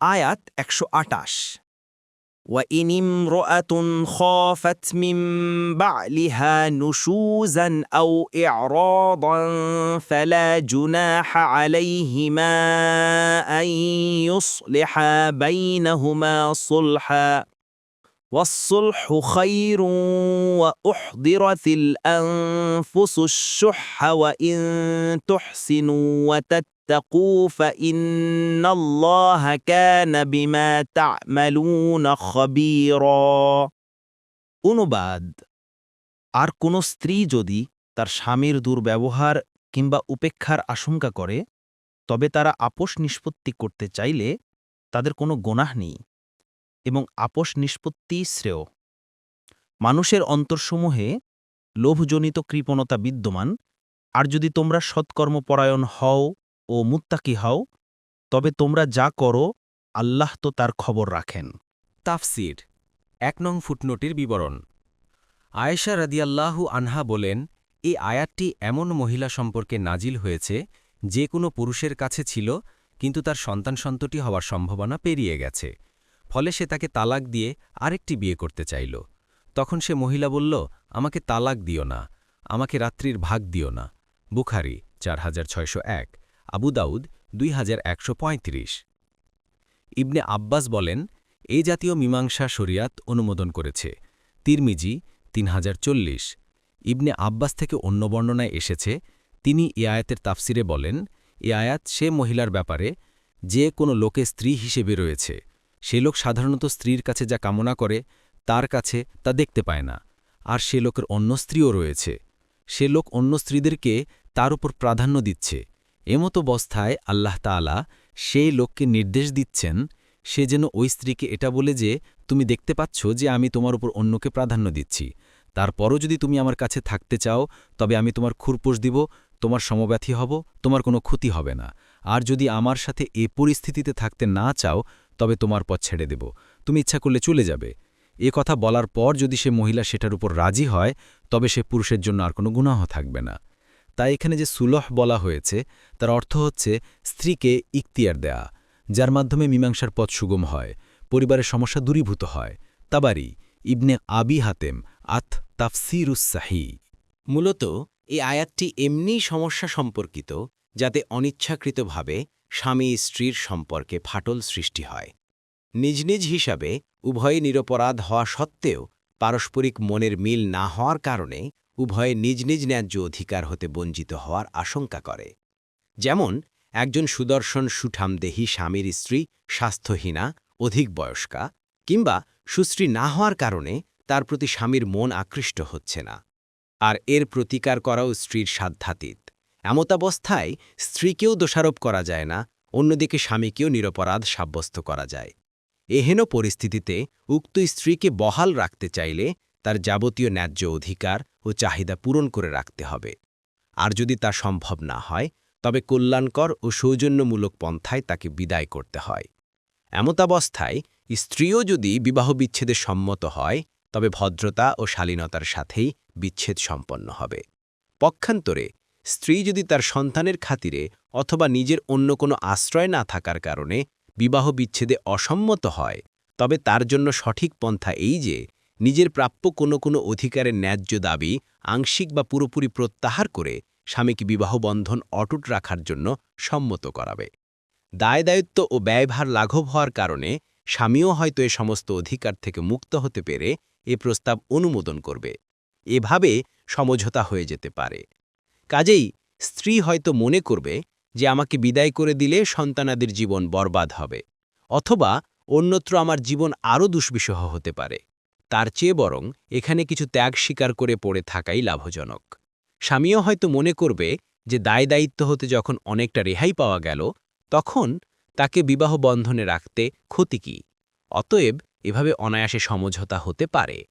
আয়াত একশো আটাশ وإن امرأة خافت من بعلها نشوزا أو إعراضا فلا جناح عليهما أن يصلحا بينهما صلحا والصلح خير وأحضرت الأنفس الشح وإن تحسنوا وتتقوا فإن الله كان بما تعملون خبيرا অনুবাদ আর কোনো স্ত্রী যদি তার স্বামীর দুর্ব্যবহার কিংবা উপেক্ষার আশঙ্কা করে তবে তারা আপোষ নিষ্পত্তি করতে চাইলে তাদের কোনো গোনাহ নেই এবং আপোষ নিষ্পত্তি শ্রেয় মানুষের অন্তরসমূহে লোভজনিত কৃপণতা বিদ্যমান আর যদি তোমরা সৎকর্মপরায়ণ হও ও মুত্তাকি হও, তবে তোমরা যা করো, আল্লাহ তো তার খবর রাখেন। তাফসির, এক নং ফুটনোটির বিবরণ। আয়েশা রাদিয়াল্লাহু আনহা বলেন এই আয়াতটি এমন মহিলা সম্পর্কে নাজিল হয়েছে, যে কোনো পুরুষের কাছে ছিল, কিন্তু তার সন্তান সন্ততি হওয়ার সম্ভাবনা পেরিয়ে গেছে। ফলে সে তাকে তালাক দিয়ে আরেকটি বিয়ে করতে চাইল। তখন সে মহিলা বলল, আমাকে তালাক দিও না, আমাকে রাত্রির ভাগ দিও না। বুখারি, চার হাজার ছয়শো এক। আবু দাউদ দুই হাজার একশো পঁয়ত্রিশ। ইবনে আব্বাস বলেন এই জাতীয় মীমাংসা শরিয়াত অনুমোদন করেছে। তিরমিজি তিন হাজার চল্লিশ। ইবনে আব্বাস থেকে অন্য বর্ণনায় এসেছে, তিনি এ আয়াতের তাফসিরে বলেন, এ আয়াত সে মহিলার ব্যাপারে যে কোনো লোকে স্ত্রী হিসেবে রয়েছে। সে লোক সাধারণত স্ত্রীর কাছে যা কামনা করে, তার কাছে তা দেখতে পায় না। আর সে লোকের অন্য স্ত্রীও রয়েছে। সে লোক অন্য স্ত্রীদেরকে তার উপর প্রাধান্য দিচ্ছে। এমতো অবস্থায় আল্লাহ তাআলা সেই লোককে নির্দেশ দিচ্ছেন, সে যেন ওই স্ত্রীকে এটা বলে যে, তুমি দেখতে পাচ্ছ যে আমি তোমার উপর অন্যকে প্রাধান্য দিচ্ছি। তারপরও যদি তুমি আমার কাছে থাকতে চাও, তবে আমি তোমার খুরপোষ দিব, তোমার সমব্যথী হব, তোমার কোনো ক্ষতি হবে না। আর যদি আমার সাথে এ পরিস্থিতিতে থাকতে না চাও, তবে তোমার পথ ছেড়ে দেব। তুমি ইচ্ছা করলে চলে যাবে। এ কথা বলার পর যদি সে মহিলা সেটার উপর রাজি হয়, তবে সে পুরুষের জন্য আর কোনো গুনাহ থাকবে না। তাই এখানে যে সুলহ বলা হয়েছে, তার অর্থ হচ্ছে স্ত্রীকে ইখতিয়ার দেয়া, যার মাধ্যমে মীমাংসার পথ সুগম হয়, পরিবারের সমস্যা দূরীভূত হয়। তাবারি, ইবনে আবি হাতেম আথ তাফসিরুসাহি মূলত, এই আয়াতটি এমনিই সমস্যা সম্পর্কিত, যাতে অনিচ্ছাকৃতভাবে স্বামী স্ত্রীর সম্পর্কে ফাটল সৃষ্টি হয়। নিজ নিজ হিসাবে উভয়ে নিরপরাধ হওয়া সত্ত্বেও পারস্পরিক মনের মিল না হওয়ার কারণে উভয়ে নিজ নিজ ন্যায্য অধিকার হতে বঞ্চিত হওয়ার আশঙ্কা করে। যেমন, একজন সুদর্শন সুঠামদেহী স্বামীর স্ত্রী স্বাস্থ্যহীনা, অধিক বয়স্কা, কিংবা সুশ্রী না হওয়ার কারণে তার প্রতি স্বামীর মন আকৃষ্ট হচ্ছে না। আর এর প্রতিকার করাও স্ত্রীর সাধ্যাতীত। এমতাবস্থায় স্ত্রীকেও দোষারোপ করা যায় না, অন্যদিকে স্বামীকেও নিরপরাধ সাব্যস্ত করা যায়। এহেন পরিস্থিতিতে উক্ত স্ত্রীকে বহাল রাখতে চাইলে তার যাবতীয় ন্যায্য অধিকার ও চাহিদা পূরণ করে রাখতে হবে। আর যদি তা সম্ভব না হয়, তবে কল্যাণকর ও সৌজন্যমূলক পন্থায় তাকে বিদায় করতে হয়। এমতাবস্থায় স্ত্রীও যদি বিবাহ বিচ্ছেদে সম্মত হয়, তবে ভদ্রতা ও শালীনতার সাথেই বিচ্ছেদ সম্পন্ন হবে। পক্ষান্তরে স্ত্রী যদি তার সন্তানের খাতিরে অথবা নিজের অন্য কোনো আশ্রয় না থাকার কারণে বিবাহ বিচ্ছেদে অসম্মত হয়, তবে তার জন্য সঠিক পন্থা এই যে নিজের প্রাপ্য কোনো কোনো অধিকারের ন্যায্য দাবি, আংশিক বা পুরোপুরি প্রত্যাহার করে স্বামীকে বিবাহ বন্ধন অটুট রাখার জন্য সম্মত করাবে। দায় দায়িত্ব ও ব্যয়ভার লাঘব হওয়ার কারণে স্বামীও হয়তো এ সমস্ত অধিকার থেকে মুক্ত হতে পেরে এ প্রস্তাব অনুমোদন করবে। এভাবে সমঝোতা হয়ে যেতে পারে। কাজেই স্ত্রী হয়তো মনে করবে যে আমাকে বিদায় করে দিলে সন্তানাদের জীবন বরবাদ হবে, অথবা অন্যত্র আমার জীবন আরও দুষ্বিষহ হতে পারে। তার চেয়ে বরং এখানে কিছু ত্যাগ স্বীকার করে পড়ে থাকাই লাভজনক। স্বামীও হয়তো মনে করবে যে দায় দায়িত্ব হতে যখন অনেকটা রেহাই পাওয়া গেল, তখন তাকে বিবাহ বন্ধনে রাখতে ক্ষতি কি? অতএব এভাবে অনায়াসে সমঝোতা হতে পারে।